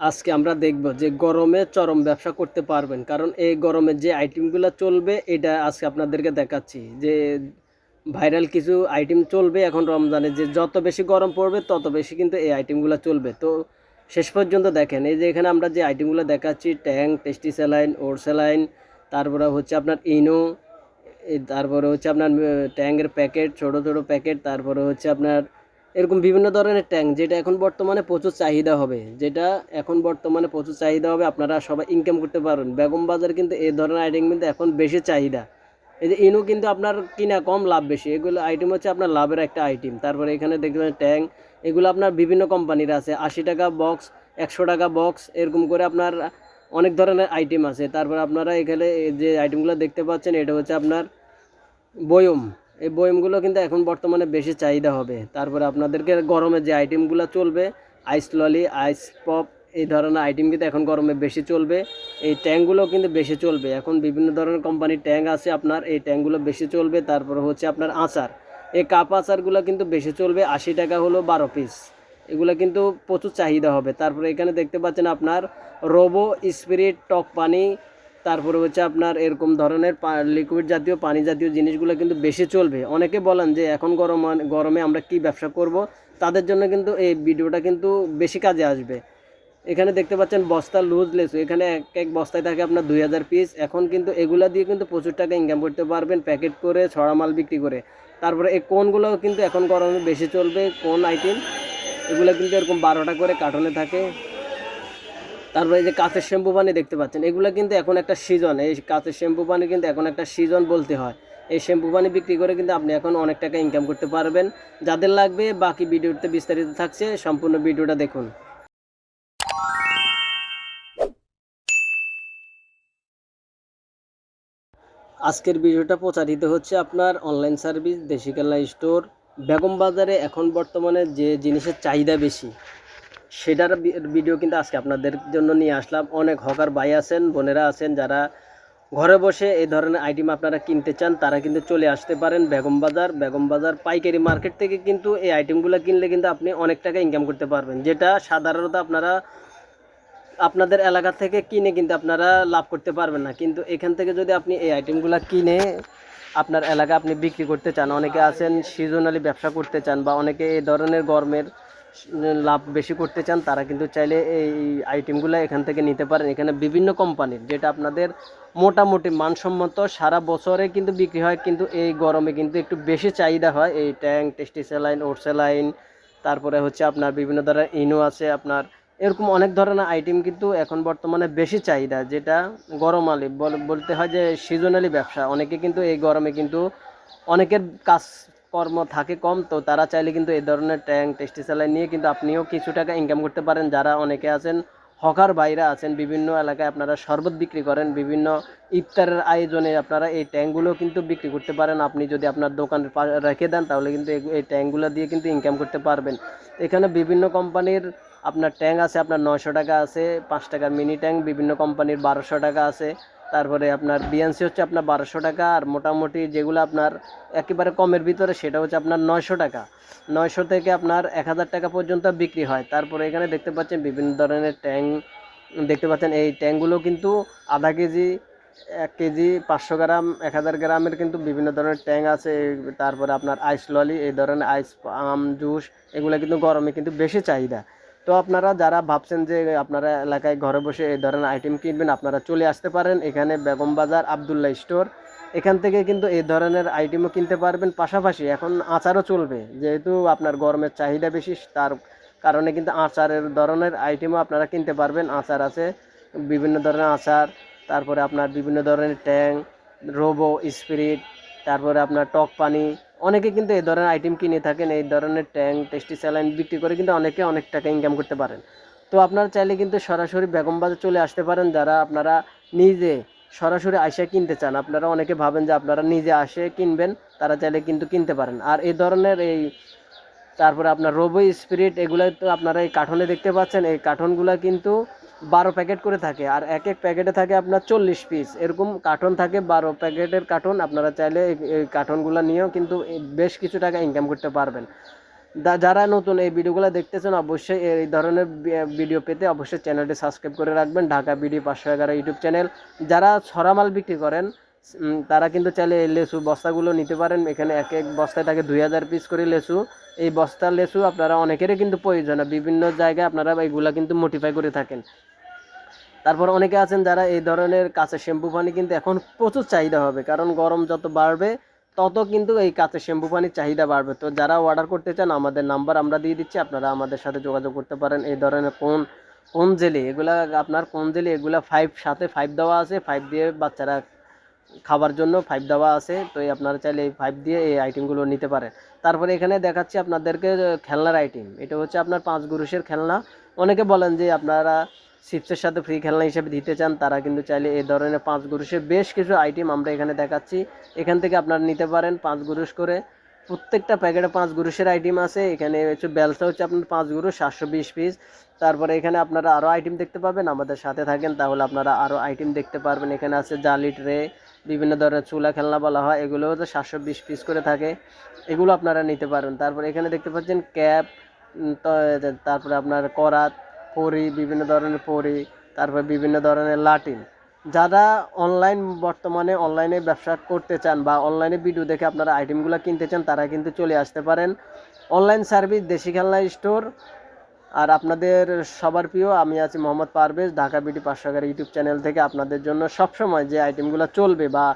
আজকে আমরা দেখব যে গরমে চরম ব্যবসা করতে পারবেন। কারণ এই গরমে যে আইটেমগুলো চলবে, এটা আজকে আপনাদেরকে দেখাচ্ছি যে ভাইরাল কিছু আইটেম চলবে এখন রমজানে। যে যত বেশি গরম পড়বে, তত বেশি কিন্তু এই আইটেমগুলো চলবে। তো শেষ পর্যন্ত দেখেন, এই যে এখানে আমরা যে আইটেমগুলো দেখাচ্ছি, Tang, tasty saline, or saline, তারপরে হচ্ছে আপনার ইনো তারপরে হচ্ছে আপনার ট্যাঙ্কের প্যাকেট, ছোট ছোট প্যাকেট, তারপরে হচ্ছে আপনার এরকম বিভিন্ন ধরনের ট্যাঙ্ক যেটা এখন বর্তমানে প্রচুর চাহিদা হবে। যেটা এখন বর্তমানে প্রচুর চাহিদা হবে, আপনারা সবাই ইনকাম করতে পারবেন। বেগম বাজার কিন্তু এই ধরনের আইটেম কিন্তু এখন বেশি চাহিদা। এই যে ইনু কিন্তু আপনার কিনা কম, লাভ বেশি। এগুলো আইটেম হচ্ছে আপনার লাভের একটা আইটেম তারপরে এখানে দেখবেন ট্যাঙ্ক এগুলো আপনার বিভিন্ন কোম্পানির আছে। আশি টাকা বক্স একশো টাকা বক্স এরকম করে আপনার অনেক ধরনের আইটেম আছে। তারপর আপনারা এখানে যে আইটেমগুলো দেখতে পাচ্ছেন, এটা হচ্ছে আপনার বয়ম। এই বয়মগুলো কিন্তু এখন বর্তমানে বেশি চাহিদা হবে। তারপরে আপনাদেরকে গরমে যে আইটেমগুলো চলবে আইস ললি আইস পপ এই ধরনের আইটেম কিন্তু এখন গরমে বেশি চলবে। এই ট্যাঙ্কগুলো কিন্তু বেশি চলবে। এখন বিভিন্ন ধরনের কোম্পানির ট্যাঙ্ক আছে আপনার, এই ট্যাঙ্কগুলো বেশি চলবে। তারপরে হচ্ছে আপনার আচার। এই কাপ আচারগুলো কিন্তু বেশি চলবে, আশি টাকা হলো বারো পিস এগুলো কিন্তু প্রচুর চাহিদা হবে। তারপরে এখানে দেখতে পাচ্ছেন আপনার রোবো স্পিরিট টক পানি তারপরে হচ্ছে আপনার এরকম ধরনের লিকুইড জাতীয়, পানি জাতীয় জিনিসগুলো কিন্তু বেশি চলবে। অনেকে বলেন যে এখন গরম, গরমে আমরা কি ব্যবসা করব? তাদের জন্য কিন্তু এই ভিডিওটা কিন্তু বেশি কাজে আসবে। এখানে দেখতে পাচ্ছেন বস্তা লুজ লেসু এখানে এক এক বস্তায় থাকে আপনার দুই হাজার পিস এখন কিন্তু এগুলা দিয়ে কিন্তু প্রচুর টাকা ইনকাম করতে পারবেন প্যাকেট করে, ছড়া মাল বিক্রি করে। তারপরে এই কোনগুলো কিন্তু এখন গরমে বেশি চলবে, কোন আইটেম এগুলো কিন্তু এরকম বারোটা করে কার্টনে থাকে। তারপরে এই যে কাঁচের শ্যাম্পু পানি দেখতে পাচ্ছেন, এগুলো কিন্তু এখন একটা সিজন এই কাঁচের শ্যাম্পু পানি কিন্তু এখন একটা সিজন বলতে হয়। এই শ্যাম্পু পানি বিক্রি করে কিন্তু আপনি এখন অনেক টাকা ইনকাম করতে পারবেন। যাদের লাগবে বাকি ভিডিওতে বিস্তারিত থাকছে, সম্পূর্ণ ভিডিওটা দেখুন। আজকের ভিডিওটা প্রচারিত হচ্ছে আপনার অনলাইন সার্ভিস দেশিকাল্লা স্টোর বেগম বাজারে এখন বর্তমানে যে জিনিসের চাহিদা বেশি সেটার ভিডিও কিন্তু আজকে আপনাদের জন্য নিয়ে আসলাম। অনেক হকার ভাই আছেন, বোনেরা আছেন, যারা ঘরে বসে এই ধরনের আইটেম আপনারা কিনতে চান, তারা কিন্তু চলে আসতে পারেন বেগম বাজার। বেগম বাজার পাইকারি মার্কেট থেকে কিন্তু এই আইটেমগুলো কিনলে কিন্তু আপনি অনেক টাকা ইনকাম করতে পারবেন, যেটা সাধারণত আপনারা আপনাদের এলাকা থেকে কিনে কিন্তু আপনারা লাভ করতে পারবেন না। কিন্তু এখান থেকে যদি আপনি এই আইটেমগুলো কিনে আপনার এলাকা আপনি বিক্রি করতে চান, অনেকে আছেন সিজনালি ব্যবসা করতে চান বা অনেকে এই ধরনের গরমের লাভ বেশি করতে চান, তারা কিন্তু চাইলে এই আইটেমগুলো এখান থেকে নিতে পারেন। এখানে বিভিন্ন কোম্পানির যেটা আপনাদের মোটামুটি মানসম্মত সারা বছরে কিন্তু বিক্রি হয়, কিন্তু এই গরমে কিন্তু একটু বেশি চাহিদা হয়। এই ট্যাঙ্ক টেস্টি স্যালাইন, ওট তারপরে হচ্ছে আপনার বিভিন্ন ধরনের ইনো আছে, আপনার এরকম অনেক ধরনের আইটেম কিন্তু এখন বর্তমানে বেশি চাহিদা, যেটা গরমালি বল- বলতে হয় যে সিজনালি ব্যবসা। অনেকে কিন্তু এই গরমে কিন্তু অনেকের কাজ কর্ম থাকে কম, তো তারা চাইলে কিন্তু এই ধরনের ট্যাঙ্ক টেস্টি স্যালাইন নিয়ে কিন্তু আপনিও কিছু টাকা ইনকাম করতে পারেন। যারা অনেকে আছেন, হকার বাইরা আছেন, বিভিন্ন এলাকায় আপনারা শরবত বিক্রি করেন, বিভিন্ন ইফতারের আয়োজনে আপনারা এই ট্যাঙ্কগুলো কিন্তু বিক্রি করতে পারেন। আপনি যদি আপনার দোকান রেখে দেন, তাহলে কিন্তু এই- ট্যাঙ্কগুলো দিয়ে কিন্তু ইনকাম করতে পারবেন। এখানে বিভিন্ন কোম্পানির আপনার ট্যাঙ্ক আছে, আপনার নয়শো টাকা আছে, পাঁচ টাকার মিনি ট্যাঙ্ক, বিভিন্ন কোম্পানির বারোশো টাকা আছে। তারপরে আপনার বিএনসি হচ্ছে আপনার বারোশো টাকা, আর মোটামুটি যেগুলো আপনার একেবারে কমের ভিতরে সেটা হচ্ছে আপনার নয়শো টাকা। নয়শো থেকে আপনার এক হাজার টাকা পর্যন্ত বিক্রি হয়। তারপরে এখানে দেখতে পাচ্ছেন বিভিন্ন ধরনের ট্যাঙ্ক দেখতে পাচ্ছেন এই ট্যাঙ্কগুলো কিন্তু আধা কেজি, এক কেজি পাঁচশো গ্রাম, এক হাজার গ্রামের কিন্তু বিভিন্ন ধরনের ট্যাঙ্ক আছে। তারপরে আপনার আইস ললি, এই ধরনের আইস আম জুস, এগুলো কিন্তু গরমে কিন্তু বেশি চাহিদা। তো আপনারা যারা ভাবছেন যে আপনারা এলাকায় ঘরে বসে এই ধরনের আইটেম কিনবেন, আপনারা চলে আসতে পারেন এখানে বেগম বাজার আবদুল্লাহ স্টোর এখান থেকে কিন্তু এই ধরনের আইটেমও কিনতে পারবেন। পাশাপাশি এখন আচারও চলবে। যেহেতু আপনার গরমের চাহিদা বেশি, তার কারণে কিন্তু আচারের ধরনের আইটেমও আপনারা কিনতে পারবেন। আচার আছে, বিভিন্ন ধরনের আচার, তারপরে আপনার বিভিন্ন ধরনের ট্যাং, রোবো, স্পিরিট, তারপরে আপনার টক পানি অনেকে কিন্তু এই ধরনের আইটেম কিনে থাকেন, এই ধরনের ট্যাঙ্ক টেস্টি স্যালাইন বিক্রি করে কিন্তু অনেকে অনেক টাকা ইনকাম করতে পারেন। তো আপনারা চাইলে কিন্তু সরাসরি বেগম বাজার চলে আসতে পারেন, যারা আপনারা নিজে সরাসরি আইসা কিনতে চান। আপনারা অনেকে ভাবেন যে আপনারা নিজে আসে কিনবেন, তারা চাইলে কিন্তু কিনতে পারেন। আর এই ধরনের এই তারপরে আপনার রোবো স্পিরিট এগুলো তো আপনারা এই কার্টনে দেখতে পাচ্ছেন। এই কার্টনগুলো কিন্তু বারো প্যাকেট করে থাকে। আর এক এক প্যাকেটে থাকে আপনার চল্লিশ পিস এরকম কার্টন থাকে, বারো প্যাকেটের কার্টন আপনারা চাইলে এই- কার্টনগুলো নিয়েও কিন্তু বেশ কিছু টাকা ইনকাম করতে পারবেন। যারা নতুন এই ভিডিওগুলো দেখতেছেন, অবশ্যই এই ধরনের ভিডিও পেতে অবশ্যই চ্যানেলটি সাবস্ক্রাইব করে রাখবেন। ঢাকা বিডি পাঁচশো এগারো ইউটিউব চ্যানেল যারা ছড়া মাল বিক্রি করেন তারা কিন্তু চাইলে এই লেসু বস্তাগুলো নিতে পারেন। এখানে এক এক বস্তায় থাকে দুই হাজার পিস করে লেসু। এই বস্তার লেসু আপনারা অনেকেরই কিন্তু প্রয়োজন। বিভিন্ন জায়গায় আপনারা এইগুলা কিন্তু মোটিফাই করে থাকেন। তারপর অনেকে আছেন যারা এই ধরনের কাঁচের শ্যাম্পু পানি কিন্তু এখন প্রচুর চাহিদা হবে, কারণ গরম যত বাড়বে, তত কিন্তু এই কাঁচের শ্যাম্পু পানির চাহিদা বাড়বে। তো যারা অর্ডার করতে চান, আমাদের নাম্বার আমরা দিয়ে দিচ্ছি, আপনারা আমাদের সাথে যোগাযোগ করতে পারেন। এই ধরনের কোন কোন জেলি, এগুলা আপনার কোন জেলি, এগুলা ফাইভ সাথে ফাইভ দেওয়া আছে ফাইভ দিয়ে বাচ্চারা খাবার জন্য ফাইভ দেওয়া আছে, তো এই আপনারা চাইলে এই ফাইভ দিয়ে এই আইটেমগুলো নিতে পারেন। তারপরে এখানে দেখাচ্ছি আপনাদেরকে খেলনার আইটেম এটা হচ্ছে আপনার পাঁচ গুরুষের খেলনা। অনেকে বলেন যে আপনারা চিপসের সাথে ফ্রি খেলনা হিসেবে দিতে চান, তারা কিন্তু চাইলে এই ধরনের পাঁচ গুরুষের বেশ কিছু আইটেম আমরা এখানে দেখাচ্ছি। এখান থেকে আপনারা নিতে পারেন পাঁচ গুরুষ করে। প্রত্যেকটা প্যাকেটে পাঁচ গুরুষের আইটেম আছে। এখানে হচ্ছে বেলসা হচ্ছে আপনার পাঁচ গুরুষ, সাতশো বিশ পিস তারপরে এখানে আপনারা আরও আইটেম দেখতে পাবেন। আমাদের সাথে থাকেন, তাহলে আপনারা আরও আইটেম দেখতে পারবেন। এখানে আছে জালি ট্রে বিভিন্ন ধরনের চুলা খেলনা বলা হয়। এগুলো হচ্ছে সাতশো বিশ পিস করে থাকে। এগুলো আপনারা নিতে পারবেন তারপরে এখানে দেখতে পাচ্ছেন ক্যাপ তারপরে আপনার করাত পরি, বিভিন্ন ধরনের পরি, তারপর বিভিন্ন ধরনের লাটিন। যারা অনলাইন বর্তমানে অনলাইনে ব্যবসা করতে চান বা অনলাইনে ভিডিও দেখে আপনারা আইটেমগুলো কিনতে চান, তারা কিন্তু চলে আসতে পারেন। অনলাইন সার্ভিস দেশি খেলনা স্টোর আর আপনাদের সবার প্রিয়, আমি আছি মোহাম্মদ পারভেজ, ঢাকা বিটি পাঁচশো এগারো ইউটিউব চ্যানেল থেকে আপনাদের জন্য সবসময় যে আইটেমগুলো চলবে বা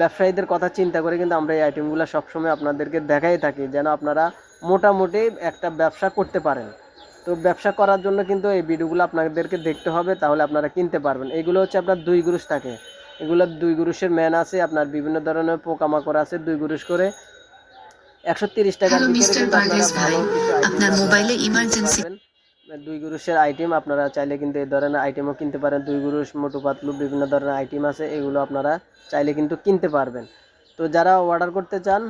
ব্যবসায়ীদের কথা চিন্তা করে কিন্তু আমরা এই আইটেমগুলো সবসময় আপনাদেরকে দেখাই থাকি, যেন আপনারা মোটামুটি একটা ব্যবসা করতে পারেন। তো ব্যবসা করার জন্য কিন্তু এই ভিডিওগুলো আপনাদেরকে দেখতে হবে তাহলে আপনারা কিনতে পারবেন। এগুলো হচ্ছে আপনার দুই গুরুষ থাকে। এগুলো দুই গুরুষের ম্যান আছে আপনার বিভিন্ন ধরনের পোকামাকড় আছে দুই গুরুষ করে একশো তিরিশ আপনার মোবাইলে ইমার্জেন্সি দুই গুরুষের আইটেম আপনারা চাইলে কিন্তু এই ধরনের আইটেমও কিনতে পারেন। দুই গুরুষ মোটু পাতলু বিভিন্ন ধরনের আইটেম আছে এগুলো আপনারা চাইলে কিন্তু কিনতে পারবেন। তো যারা অর্ডার করতে চান